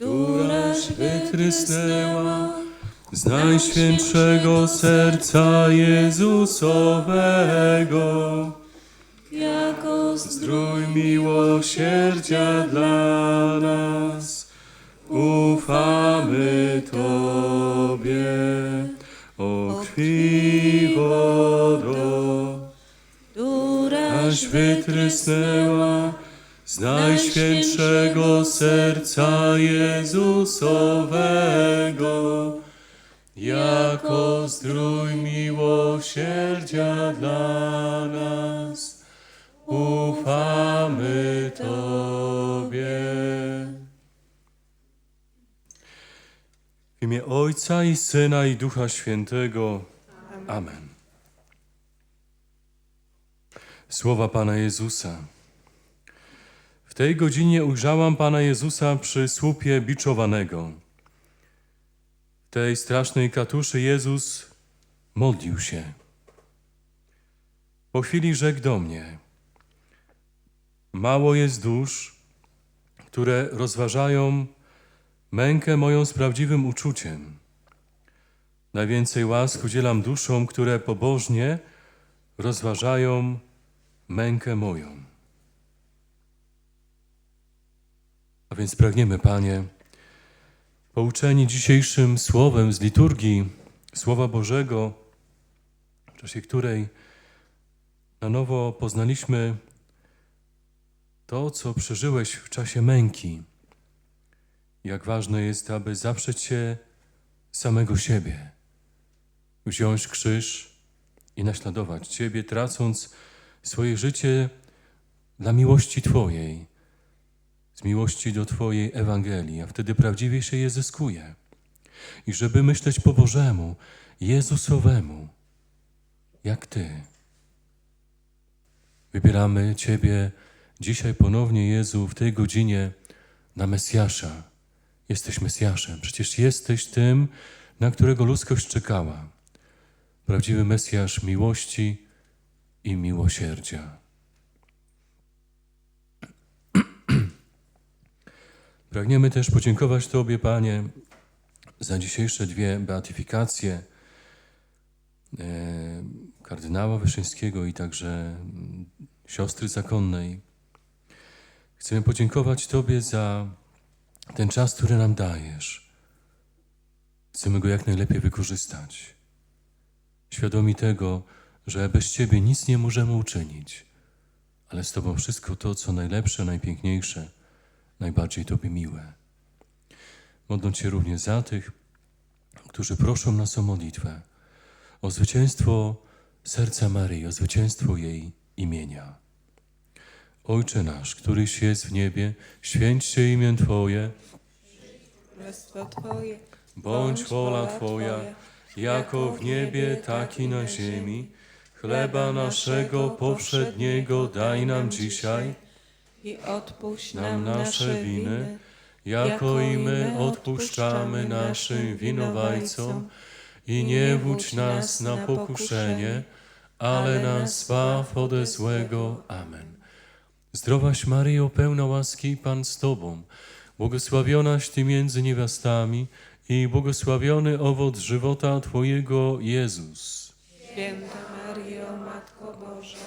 któraś wytrysnęła z najświętszego serca Jezusowego. Jako Zdrój miłosierdzia dla nas, ufamy Tobie, o krwi wodo, któraś wytrysnęła z najświętszego serca Jezusowego, jako zdrój miłosierdzia dla nas. Ufamy Tobie. W imię Ojca i Syna i Ducha Świętego. Amen. Słowa Pana Jezusa. Tej godzinie ujrzałam Pana Jezusa przy słupie biczowanego. W tej strasznej katuszy Jezus modlił się. Po chwili rzekł do mnie: Mało jest dusz, które rozważają mękę moją z prawdziwym uczuciem. Najwięcej łask udzielam duszom, które pobożnie rozważają mękę moją. A więc pragniemy, Panie, pouczeni dzisiejszym słowem z liturgii Słowa Bożego, w czasie której na nowo poznaliśmy to, co przeżyłeś w czasie męki. Jak ważne jest, aby zaprzeć się samego siebie, wziąć krzyż i naśladować Ciebie, tracąc swoje życie dla miłości Twojej, z miłości do Twojej Ewangelii, a wtedy prawdziwie się je zyskuje. I żeby myśleć po Bożemu, Jezusowemu, jak Ty. Wybieramy Ciebie dzisiaj ponownie, Jezu, w tej godzinie na Mesjasza. Jesteś Mesjaszem. Przecież jesteś tym, na którego ludzkość czekała. Prawdziwy Mesjasz miłości i miłosierdzia. Pragniemy też podziękować Tobie, Panie, za dzisiejsze dwie beatyfikacje e, kardynała Wyszyńskiego i także mm, siostry zakonnej. Chcemy podziękować Tobie za ten czas, który nam dajesz. Chcemy go jak najlepiej wykorzystać. Świadomi tego, że bez Ciebie nic nie możemy uczynić, ale z Tobą wszystko to, co najlepsze, najpiękniejsze, najbardziej Tobie miłe. Modląc się również za tych, którzy proszą nas o modlitwę, o zwycięstwo serca Maryi, o zwycięstwo jej imienia. Ojcze nasz, któryś jest w niebie, święć się imię Twoje, Królestwo Twoje, bądź wola Twoja, jako w niebie, tak i na ziemi. Chleba naszego powszedniego daj nam dzisiaj, i odpuść nam nasze winy, jako i my odpuszczamy naszym winowajcom. I nie wódź nas na pokuszenie, ale nas zbaw ode złego. Amen. Zdrowaś Maryjo, pełna łaski, Pan z Tobą, błogosławionaś Ty między niewiastami i błogosławiony owoc żywota Twojego, Jezus. Święta Maryjo, Matko Boża,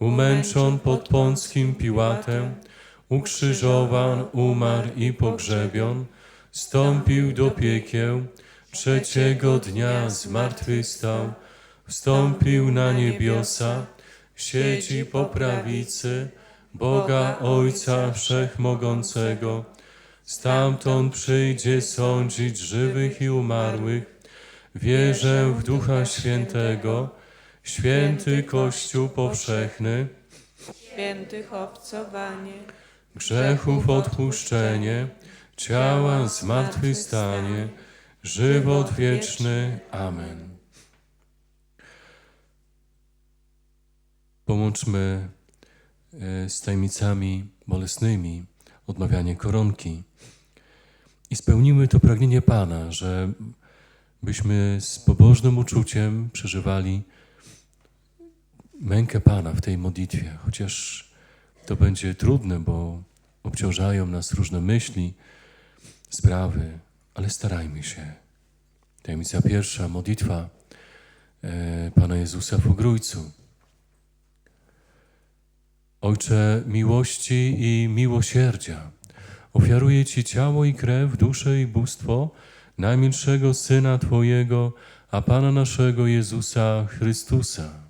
umęczon pod Pąckim Piłatem, ukrzyżowan, umarł i pogrzebion, stąpił do piekieł, trzeciego dnia zmartwychwstał, wstąpił na niebiosa, siedzi po prawicy Boga Ojca Wszechmogącego. Stamtąd przyjdzie sądzić żywych i umarłych. Wierzę w Ducha Świętego, święty Kościół powszechny, Świętych obcowanie, grzechów odpuszczenie, ciała zmartwychwstanie. żywot wieczny. Amen. Połączmy e, z tajemnicami bolesnymi odmawianie koronki. I spełnimy to pragnienie Pana, że byśmy z pobożnym uczuciem przeżywali mękę Pana w tej modlitwie, chociaż to będzie trudne, bo obciążają nas różne myśli, sprawy, ale starajmy się. Tajemnica pierwsza, modlitwa e, Pana Jezusa w Ogrójcu. Ojcze miłości i miłosierdzia, ofiaruję Ci ciało i krew, duszę i bóstwo najmilszego Syna Twojego, a Pana naszego Jezusa Chrystusa.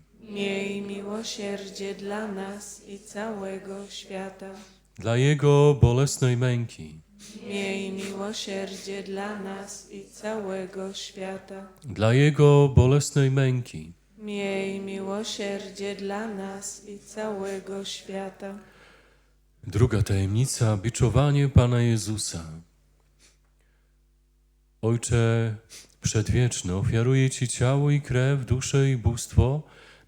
Miej miłosierdzie dla nas i całego świata. dla Jego bolesnej męki, Miej miłosierdzie dla nas i całego świata. dla Jego bolesnej męki, Miej miłosierdzie dla nas i całego świata. Druga tajemnica, biczowanie Pana Jezusa. Ojcze przedwieczny, ofiaruję Ci ciało i krew, duszę i bóstwo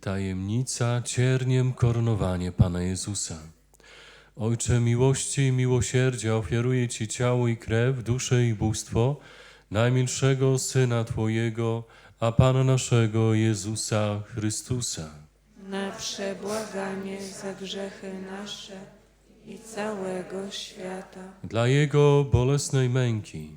tajemnica, cierniem koronowanie Pana Jezusa. Ojcze miłości i miłosierdzia, ofiaruję Ci ciało i krew, duszę i bóstwo najmilszego Syna Twojego, a Pana naszego Jezusa Chrystusa. Na przebłaganie za grzechy nasze i całego świata. Dla Jego bolesnej męki,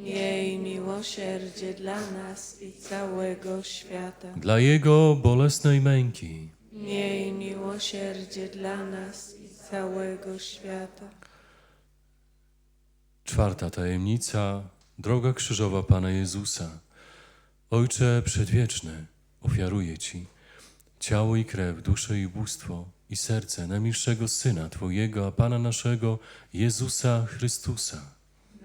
Miej miłosierdzie dla nas i całego świata. dla Jego bolesnej męki, Miej miłosierdzie dla nas i całego świata. czwarta tajemnica, droga krzyżowa Pana Jezusa. Ojcze przedwieczny, ofiaruję Ci ciało i krew, duszę i bóstwo i serce najmilszego Syna Twojego, a Pana naszego, Jezusa Chrystusa.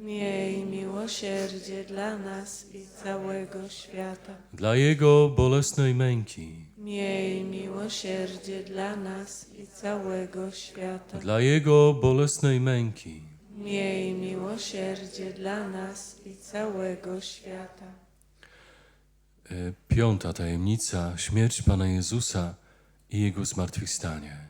Miej miłosierdzie dla nas i całego świata. dla Jego bolesnej męki, Miej miłosierdzie dla nas i całego świata. dla Jego bolesnej męki, Miej miłosierdzie dla nas i całego świata. E, Piąta tajemnica, śmierć Pana Jezusa i Jego zmartwychwstanie.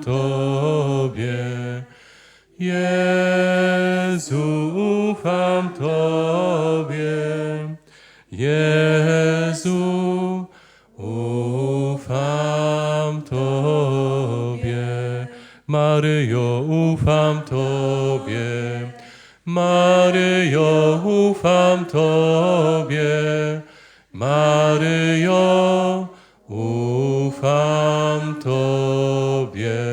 Tobie. Jezu, ufam Tobie. Jezu, ufam Tobie. Maryjo, ufam Tobie. Maryjo, ufam Tobie. Maryjo, ufam Tobie.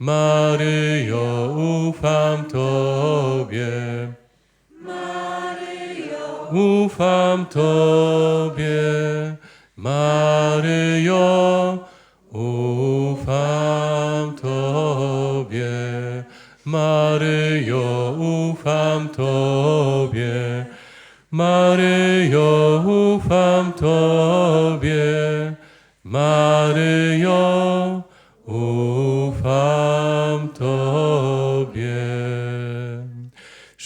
Maryjo, ufam Tobie. Ufam Tobie, Maryjo, ufam Maryjo, ufam Tobie. Maryjo, ufam Tobie. Maryjo,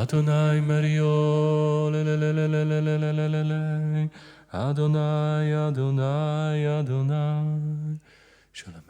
Adonai Mario, le. Adonai, Adonai, Adonai. Shalom.